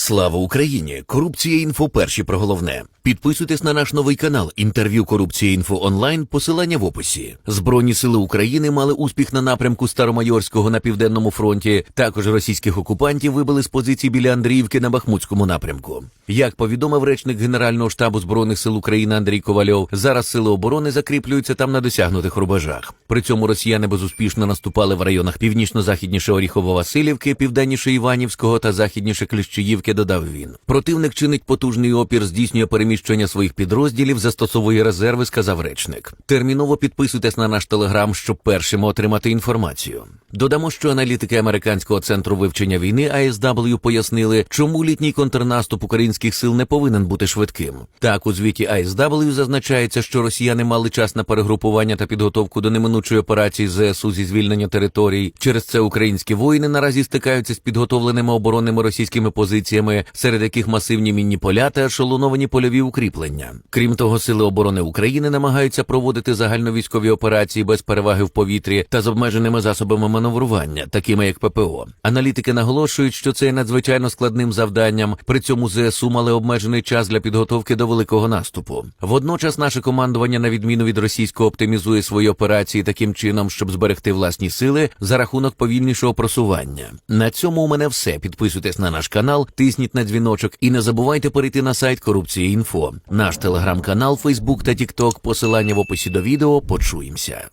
Слава Україні! Корупція інфо перші про головне. Підписуйтесь на наш новий канал Інтерв'ю Корупція інфо онлайн. Посилання в описі. Збройні сили України мали успіх на напрямку Старомайорського на південному фронті. Також російських окупантів вибили з позицій біля Андріївки на Бахмутському напрямку. Як повідомив речник Генерального штабу збройних сил України Андрій Ковальов, зараз сили оборони закріплюються там на досягнутих рубежах. При цьому росіяни безуспішно наступали в районах північно-західніше Оріхово-Василівки, південніше Іванівського та західніше Кліщіївки. Додав він. Противник чинить потужний опір, здійснює переміщення своїх підрозділів, застосовує резерви, сказав речник. Терміново підписуйтесь на наш телеграм, щоб першими отримати інформацію. Додамо, що аналітики американського центру вивчення війни ASW пояснили, чому літній контрнаступ українських сил не повинен бути швидким. Так, у звіті ASW зазначається, що росіяни мали час на перегрупування та підготовку до неминучої операції ЗСУ зі звільнення територій. Через це українські воїни наразі стикаються з підготовленими оборонними російськими позиціями, серед яких масивні мінні поля та ешелоновані польові укріплення. Крім того, сили оборони України намагаються проводити загальновійськові операції без переваги в повітрі та з обмеженими засобами маневрування, такими як ППО. Аналітики наголошують, що це є надзвичайно складним завданням. При цьому ЗСУ мали обмежений час для підготовки до великого наступу. Водночас наше командування, на відміну від російського, оптимізує свої операції таким чином, щоб зберегти власні сили за рахунок повільнішого просування. На цьому у мене все. Підписуйтесь на наш канал, тисніть на дзвіночок і не забувайте перейти на сайт Корупція Інфо, наш телеграм-канал, Фейсбук та Тікток. Посилання в описі до відео. Почуємося.